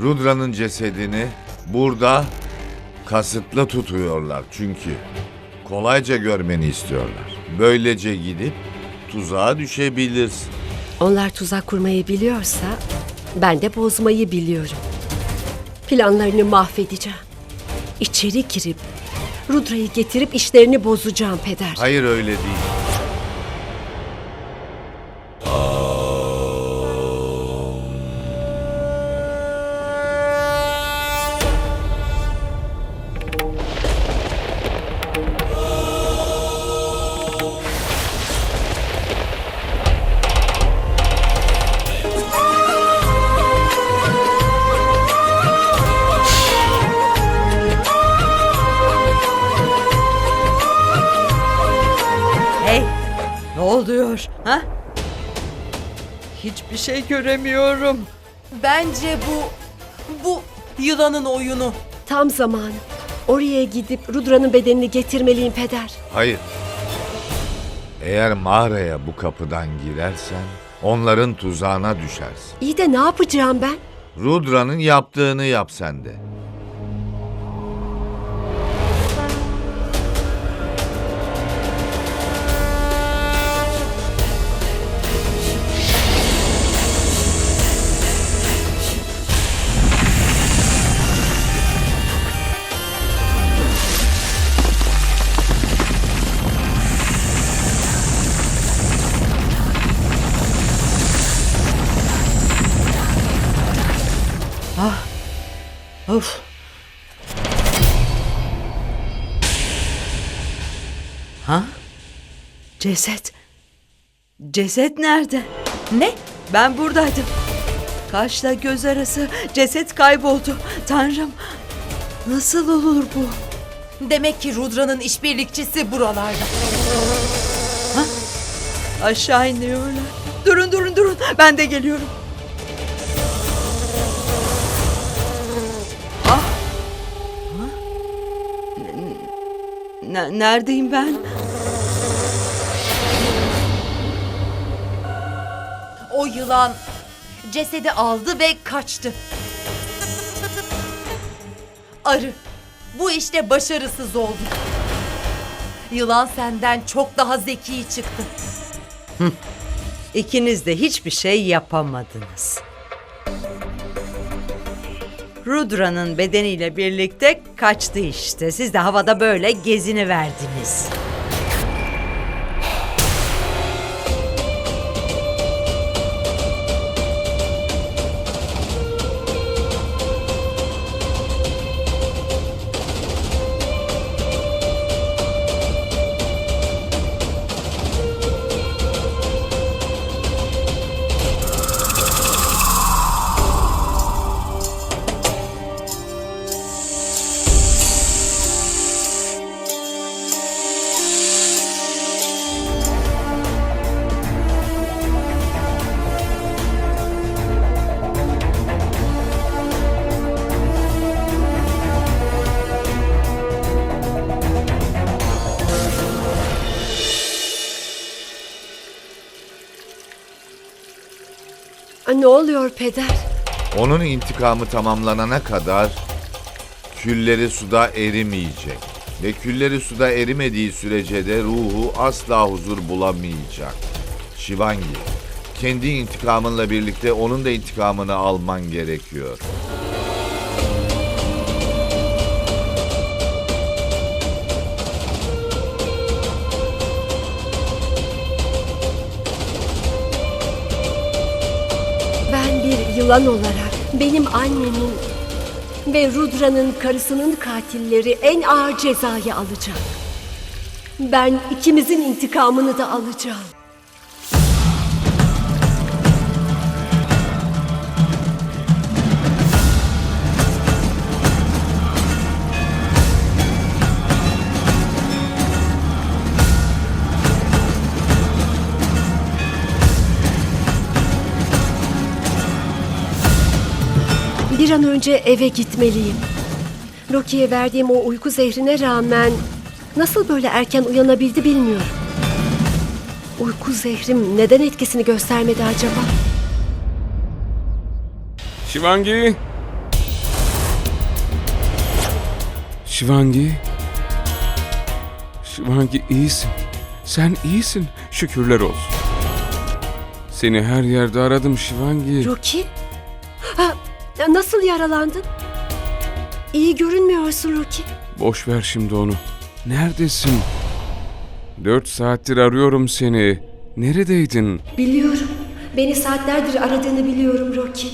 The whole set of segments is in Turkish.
Rudra'nın cesedini burada kasıtlı tutuyorlar çünkü kolayca görmeni istiyorlar. Böylece gidip tuzağa düşebilirsin. Onlar tuzak kurmayı biliyorsa ben de bozmayı biliyorum. Planlarını mahvedeceğim. İçeri girip Rudra'yı getirip işlerini bozacağım peder. Hayır öyle değil. Göremiyorum. Bence bu bu yılanın oyunu. Tam zamanı. Oraya gidip Rudra'nın bedenini getirmeliyim peder. Hayır. Eğer mağaraya bu kapıdan girersen onların tuzağına düşersin. İyi de ne yapacağım ben? Rudra'nın yaptığını yap sen de. Of. Ha? Ceset. Ceset nerede? Ne? Ben buradaydım. Kaşla göz arası ceset kayboldu. Tanrım. Nasıl olur bu? Demek ki Rudra'nın işbirlikçisi buralarda. Aşağı iniyorlar. Durun durun durun. Ben de geliyorum. Ne- neredeyim ben? O yılan cesedi aldı ve kaçtı. Arı, bu işte başarısız oldu. Yılan senden çok daha zeki çıktı. İkiniz de hiçbir şey yapamadınız. Rudra'nın bedeniyle birlikte kaçtı işte. Siz de havada böyle gezini verdiniz. Peder? Onun intikamı tamamlanana kadar külleri suda erimeyecek. Ve külleri suda erimediği sürece de ruhu asla huzur bulamayacak. Şivangi, kendi intikamınla birlikte onun da intikamını alman gerekiyor. Yılan olarak benim annemin ve Rudra'nın karısının katilleri en ağır cezayı alacak. Ben ikimizin intikamını da alacağım. Bir an önce eve gitmeliyim. Loki'ye verdiğim o uyku zehrine rağmen nasıl böyle erken uyanabildi bilmiyorum. Uyku zehrim neden etkisini göstermedi acaba? Şivangi! Şivangi! Şivangi iyisin. Sen iyisin. Şükürler olsun. Seni her yerde aradım Şivangi. Rocky? Nasıl yaralandın? İyi görünmüyorsun Roki. Boş ver şimdi onu. Neredesin? Dört saattir arıyorum seni. Neredeydin? Biliyorum. Beni saatlerdir aradığını biliyorum Roki.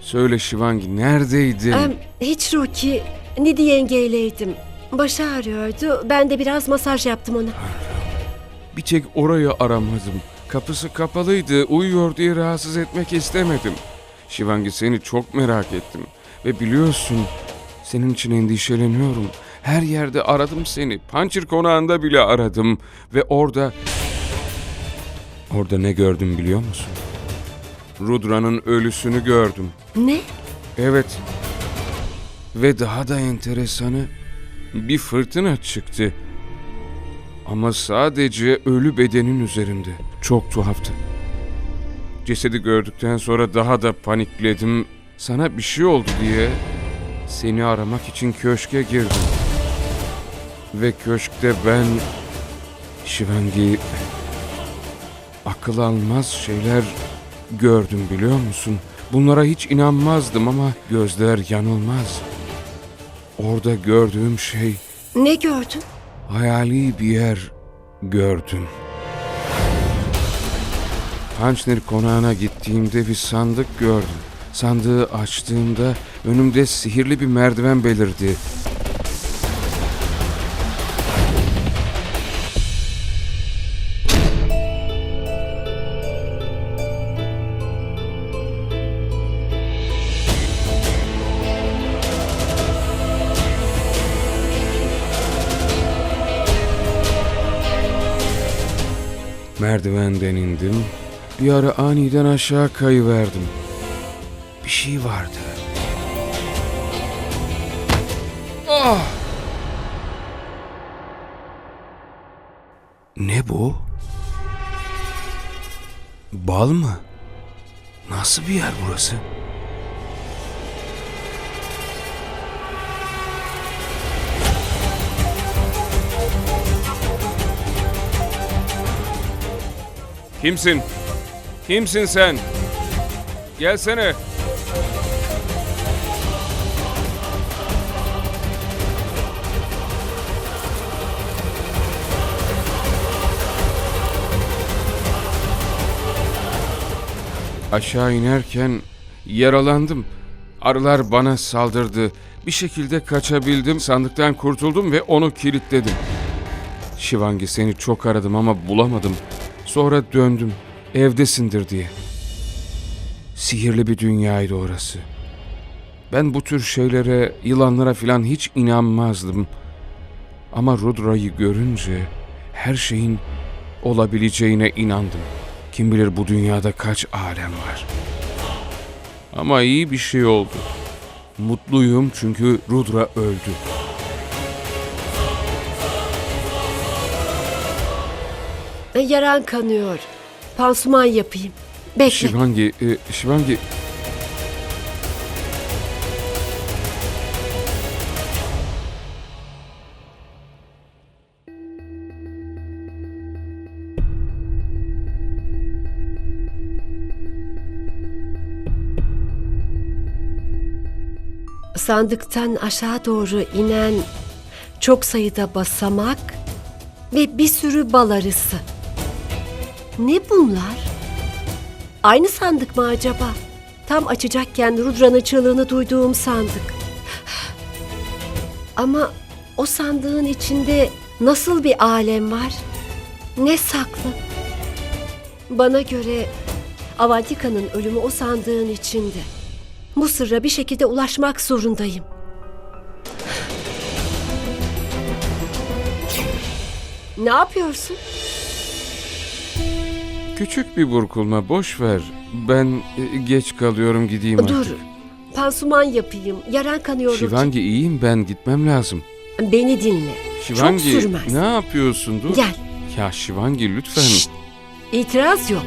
Söyle Şivangi neredeydin? Em, hiç Roki. Nidi yengeyleydim. Başı ağrıyordu. Ben de biraz masaj yaptım ona. Bir tek orayı aramadım. Kapısı kapalıydı. Uyuyor diye rahatsız etmek istemedim. Şivangi seni çok merak ettim. Ve biliyorsun senin için endişeleniyorum. Her yerde aradım seni. Pançır konağında bile aradım. Ve orada... Orada ne gördüm biliyor musun? Rudra'nın ölüsünü gördüm. Ne? Evet. Ve daha da enteresanı bir fırtına çıktı. Ama sadece ölü bedenin üzerinde. Çok tuhaftı. Cesedi gördükten sonra daha da panikledim. Sana bir şey oldu diye seni aramak için köşke girdim. Ve köşkte ben Şivengi akıl almaz şeyler gördüm biliyor musun? Bunlara hiç inanmazdım ama gözler yanılmaz. Orada gördüğüm şey Ne gördün? hayali bir yer gördüm. Pançner konağına gittiğimde bir sandık gördüm. Sandığı açtığımda önümde sihirli bir merdiven belirdi. Merdivenden indim. Bir ara aniden aşağı kayıverdim. Bir şey vardı. Ah! Ne bu? Bal mı? Nasıl bir yer burası? Kimsin? Kimsin sen? Gelsene. Aşağı inerken yaralandım. Arılar bana saldırdı. Bir şekilde kaçabildim. Sandıktan kurtuldum ve onu kilitledim. Şivangi seni çok aradım ama bulamadım. Sonra döndüm. Evdesindir diye. Sihirli bir dünyaydı orası. Ben bu tür şeylere, yılanlara filan hiç inanmazdım. Ama Rudra'yı görünce her şeyin olabileceğine inandım. Kim bilir bu dünyada kaç alem var. Ama iyi bir şey oldu. Mutluyum çünkü Rudra öldü. Yaran kanıyor. Pansuman yapayım. Bekle. Şivangi, e, Şivangi... Sandıktan aşağı doğru inen çok sayıda basamak ve bir sürü bal arısı. Ne bunlar? Aynı sandık mı acaba? Tam açacakken Rudra'nın çığlığını duyduğum sandık. Ama o sandığın içinde nasıl bir alem var? Ne saklı? Bana göre Avantika'nın ölümü o sandığın içinde. Bu sırra bir şekilde ulaşmak zorundayım. Ne yapıyorsun? Küçük bir burkulma, boş ver. Ben e, geç kalıyorum gideyim Dur. artık. Pansuman yapayım. Yaran kanıyor. Şivangi iyiyim ben gitmem lazım. Beni dinle. Şivangi Çok sürmez. ne yapıyorsun dur. Gel. Ya Şivangi lütfen. Şşt. İtiraz yok.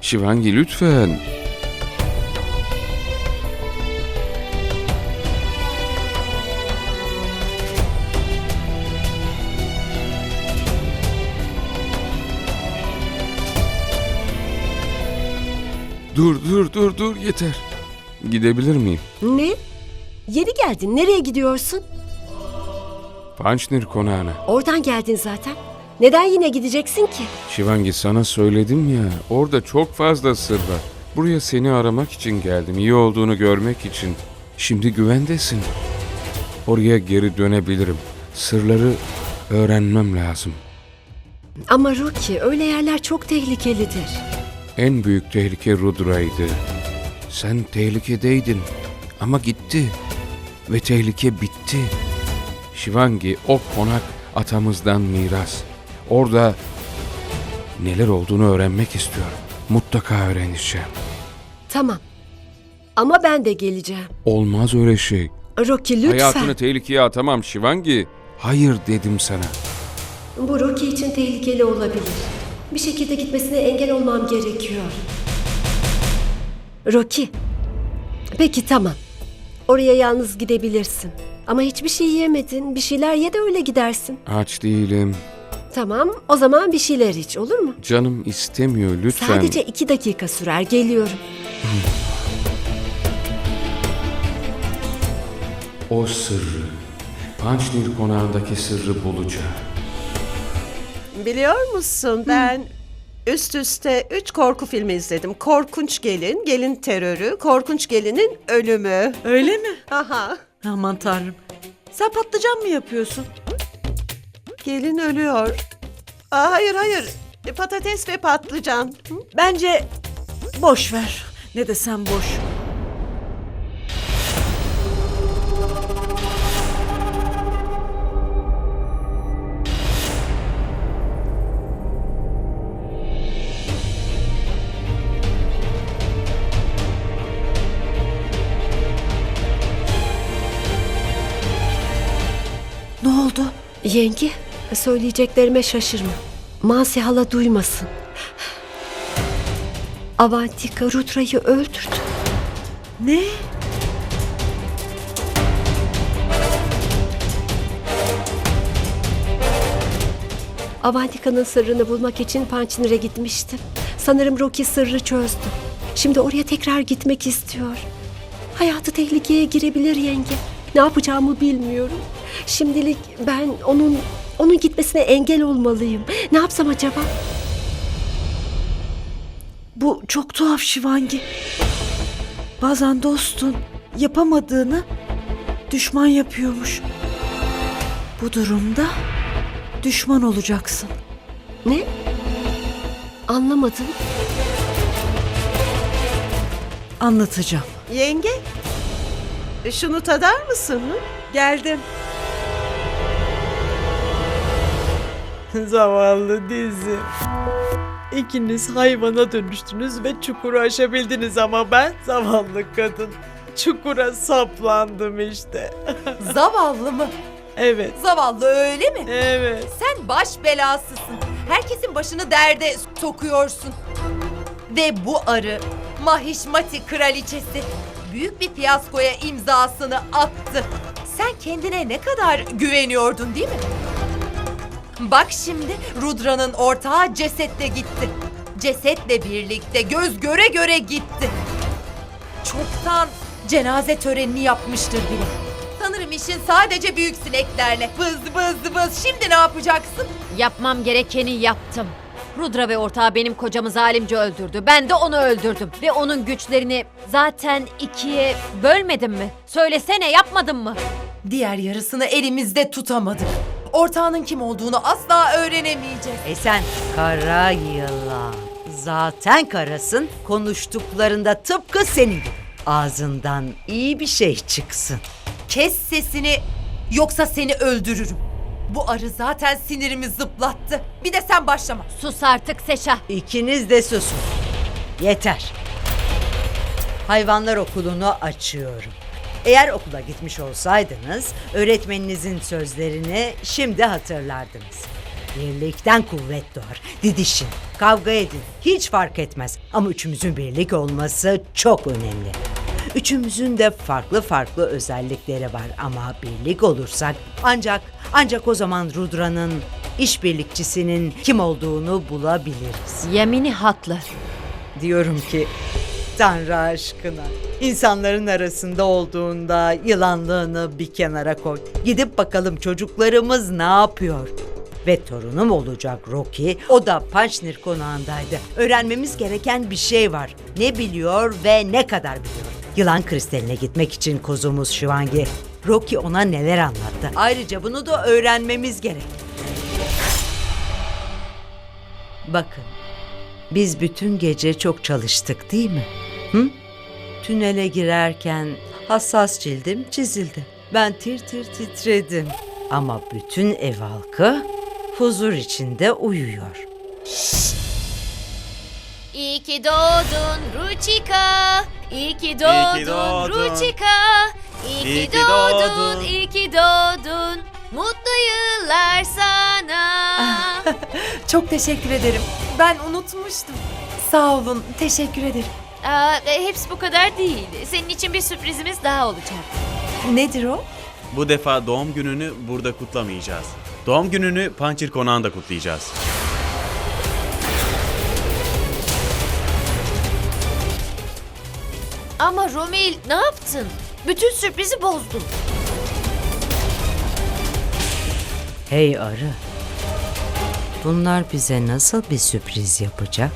Şivangi lütfen. Dur dur dur dur yeter. Gidebilir miyim? Ne? Yeni geldin. Nereye gidiyorsun? Pançnir konağına. Oradan geldin zaten. Neden yine gideceksin ki? Şivangi sana söyledim ya, orada çok fazla sır var. Buraya seni aramak için geldim, iyi olduğunu görmek için. Şimdi güvendesin. Oraya geri dönebilirim. Sırları öğrenmem lazım. Ama Ruki öyle yerler çok tehlikelidir. En büyük tehlike Rudra'ydı. Sen tehlikedeydin ama gitti ve tehlike bitti. Şivangi o konak atamızdan miras. Orada neler olduğunu öğrenmek istiyorum. Mutlaka öğreneceğim. Tamam. Ama ben de geleceğim. Olmaz öyle şey. Rocky lütfen. Hayatını tehlikeye atamam Şivangi. Hayır dedim sana. Bu Rocky için tehlikeli olabilir. Bir şekilde gitmesine engel olmam gerekiyor. Rocky. Peki tamam. Oraya yalnız gidebilirsin. Ama hiçbir şey yemedin. Bir şeyler ye de öyle gidersin. Aç değilim. Tamam, o zaman bir şeyler iç, olur mu? Canım istemiyor lütfen. Sadece iki dakika sürer, geliyorum. O sırrı, Pançnir konağındaki sırrı bulacağım. Biliyor musun ben üst üste üç korku filmi izledim. Korkunç Gelin, Gelin Terörü, Korkunç Gelin'in Ölümü. Öyle mi? Aha. Aman tanrım. Sen patlıcan mı yapıyorsun? Gelin ölüyor. Aa, hayır hayır. E, Patates ve patlıcan. Hı? Bence boş ver. Ne desem boş. Yenge, söyleyeceklerime şaşırma. Mansi hala duymasın. Avantika Rudra'yı öldürdü. Ne? Avantika'nın sırrını bulmak için Pançnir'e gitmiştim. Sanırım Rocky sırrı çözdü. Şimdi oraya tekrar gitmek istiyor. Hayatı tehlikeye girebilir yenge. Ne yapacağımı bilmiyorum. Şimdilik ben onun onun gitmesine engel olmalıyım. Ne yapsam acaba? Bu çok tuhaf Şivangi. Bazen dostun yapamadığını düşman yapıyormuş. Bu durumda düşman olacaksın. Ne? Anlamadım. Anlatacağım. Yenge, şunu tadar mısın? Geldim. Zavallı dizi. İkiniz hayvana dönüştünüz ve çukuru aşabildiniz ama ben zavallı kadın. Çukura saplandım işte. Zavallı mı? Evet, Zavallı öyle mi? evet. Sen baş belasısın. Herkesin başını derde sokuyorsun. Ve bu arı Mahişmati kraliçesi büyük bir fiyaskoya imzasını attı. Sen kendine ne kadar güveniyordun değil mi? Bak şimdi Rudra'nın ortağı cesetle gitti. Cesetle birlikte göz göre göre gitti. Çoktan cenaze törenini yapmıştır bile. Sanırım işin sadece büyük sineklerle. Vız vız vız. Şimdi ne yapacaksın? Yapmam gerekeni yaptım. Rudra ve ortağı benim kocamı zalimce öldürdü. Ben de onu öldürdüm. Ve onun güçlerini zaten ikiye bölmedim mi? Söylesene yapmadım mı? Diğer yarısını elimizde tutamadık. Ortağının kim olduğunu asla öğrenemeyeceğiz. E sen kara yılan. Zaten karasın. Konuştuklarında tıpkı senin gibi. Ağzından iyi bir şey çıksın. Kes sesini yoksa seni öldürürüm. Bu arı zaten sinirimi zıplattı. Bir de sen başlama. Sus artık Seşa. İkiniz de susun. Yeter. Hayvanlar okulunu açıyorum. Eğer okula gitmiş olsaydınız öğretmeninizin sözlerini şimdi hatırlardınız. Birlikten kuvvet doğar. Didişin, kavga edin. Hiç fark etmez. Ama üçümüzün birlik olması çok önemli. Üçümüzün de farklı farklı özellikleri var ama birlik olursak ancak ancak o zaman Rudra'nın işbirlikçisinin kim olduğunu bulabiliriz. Yemini haklı. Diyorum ki Tanrı aşkına insanların arasında olduğunda yılanlığını bir kenara koy. Gidip bakalım çocuklarımız ne yapıyor? Ve torunum olacak Rocky. O da Pançnir konağındaydı. Öğrenmemiz gereken bir şey var. Ne biliyor ve ne kadar biliyor. Yılan kristaline gitmek için kozumuz Şivangi. Rocky ona neler anlattı. Ayrıca bunu da öğrenmemiz gerek. Bakın biz bütün gece çok çalıştık değil mi? Hı? Tünele girerken hassas cildim çizildi. Ben tir tir titredim. Ama bütün ev halkı huzur içinde uyuyor. İyi ki doğdun Ruchika. İyi ki doğdun, İyi ki doğdun. Ruchika. İyi, İyi ki doğdun. iyi ki doğdun. Mutlu yıllar sana. Çok teşekkür ederim. Ben unutmuştum. Sağ olun. Teşekkür ederim. Aa, e, hepsi bu kadar değil. Senin için bir sürprizimiz daha olacak. Nedir o? Bu defa doğum gününü burada kutlamayacağız. Doğum gününü Pançir Konağı'nda kutlayacağız. Ama Romil ne yaptın? Bütün sürprizi bozdun. Hey arı. Bunlar bize nasıl bir sürpriz yapacak?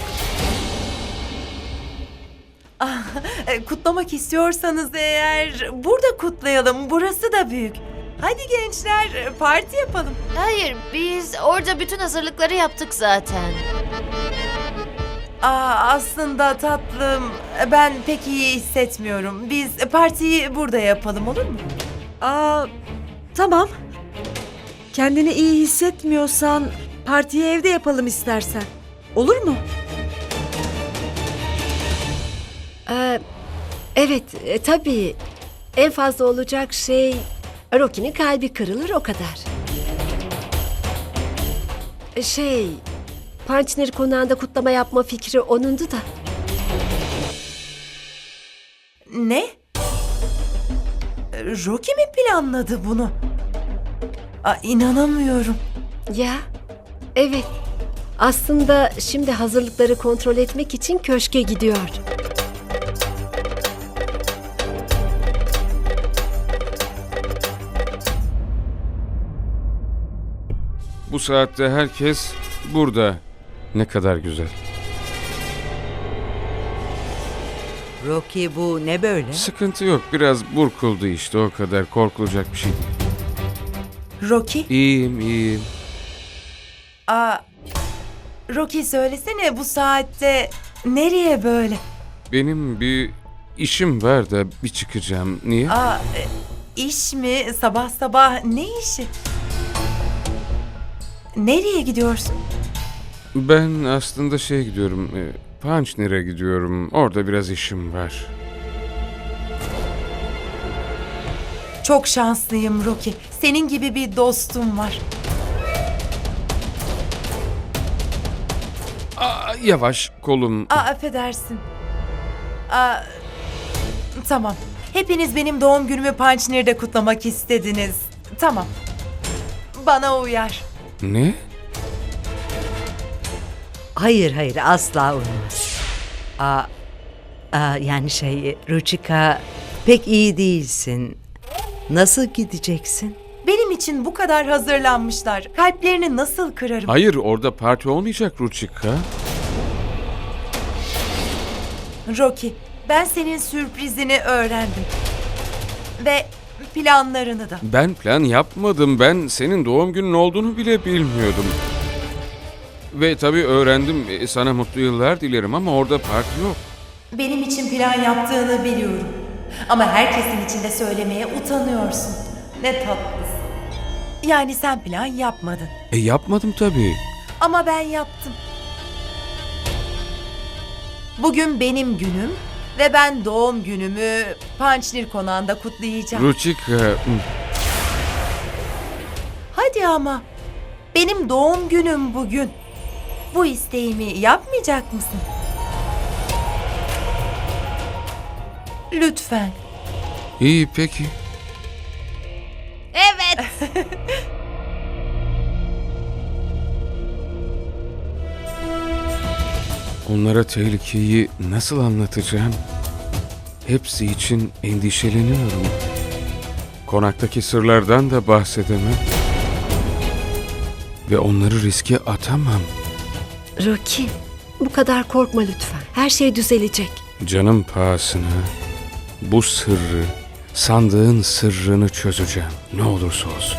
Kutlamak istiyorsanız eğer burada kutlayalım. Burası da büyük. Hadi gençler parti yapalım. Hayır, biz orada bütün hazırlıkları yaptık zaten. Aa, aslında tatlım ben pek iyi hissetmiyorum. Biz partiyi burada yapalım olur mu? Aa, tamam. Kendini iyi hissetmiyorsan partiyi evde yapalım istersen. Olur mu? Ee, evet, e, tabii. En fazla olacak şey Rocky'nin kalbi kırılır o kadar. E, Şey, Pançnir konağında kutlama yapma fikri onundu da. Ne? Rocky mi planladı bunu? Aa, inanamıyorum. Ya, evet. Aslında şimdi hazırlıkları kontrol etmek için köşke gidiyor. Bu saatte herkes burada. Ne kadar güzel. Rocky bu ne böyle? Sıkıntı yok. Biraz burkuldu işte o kadar. Korkulacak bir şey değil. Rocky? İyiyim, iyiyim. Aa, Rocky söylesene bu saatte nereye böyle? Benim bir işim var da bir çıkacağım. Niye? Aa, e, iş mi? Sabah sabah ne işi? Nereye gidiyorsun? Ben aslında şey gidiyorum. E, Pançner'e gidiyorum. Orada biraz işim var. Çok şanslıyım Rocky. Senin gibi bir dostum var. Aa, yavaş kolum. Aa, affedersin. Aa, tamam. Hepiniz benim doğum günümü Pançnir'de kutlamak istediniz. Tamam. Bana uyar. Ne? Hayır hayır asla olmaz. Aa, aa, yani şey Ruchika pek iyi değilsin. Nasıl gideceksin? Benim için bu kadar hazırlanmışlar. Kalplerini nasıl kırarım? Hayır orada parti olmayacak Ruchika. Rocky, ben senin sürprizini öğrendim. Planlarını da. Ben plan yapmadım. Ben senin doğum günün olduğunu bile bilmiyordum. Ve tabii öğrendim. E, Sana mutlu yıllar dilerim ama orada parti yok. Benim için plan yaptığını biliyorum. Ama herkesin içinde söylemeye utanıyorsun. Ne tatlısın. Yani sen plan yapmadın. E yapmadım tabii. Ama ben yaptım. Bugün benim günüm ve ben doğum günümü Pançnir konağında kutlayacağım. Ruchika... hmm, Hadi ama. Benim doğum günüm bugün. Bu isteğimi yapmayacak mısın? Lütfen. İyi peki. Evet. Onlara tehlikeyi nasıl anlatacağım? Hepsi için endişeleniyorum. Konaktaki sırlardan da bahsedemem. Ve onları riske atamam. Rocky, bu kadar korkma lütfen. Her şey düzelecek. Canım pahasına bu sırrı, sandığın sırrını çözeceğim. Ne olursa olsun.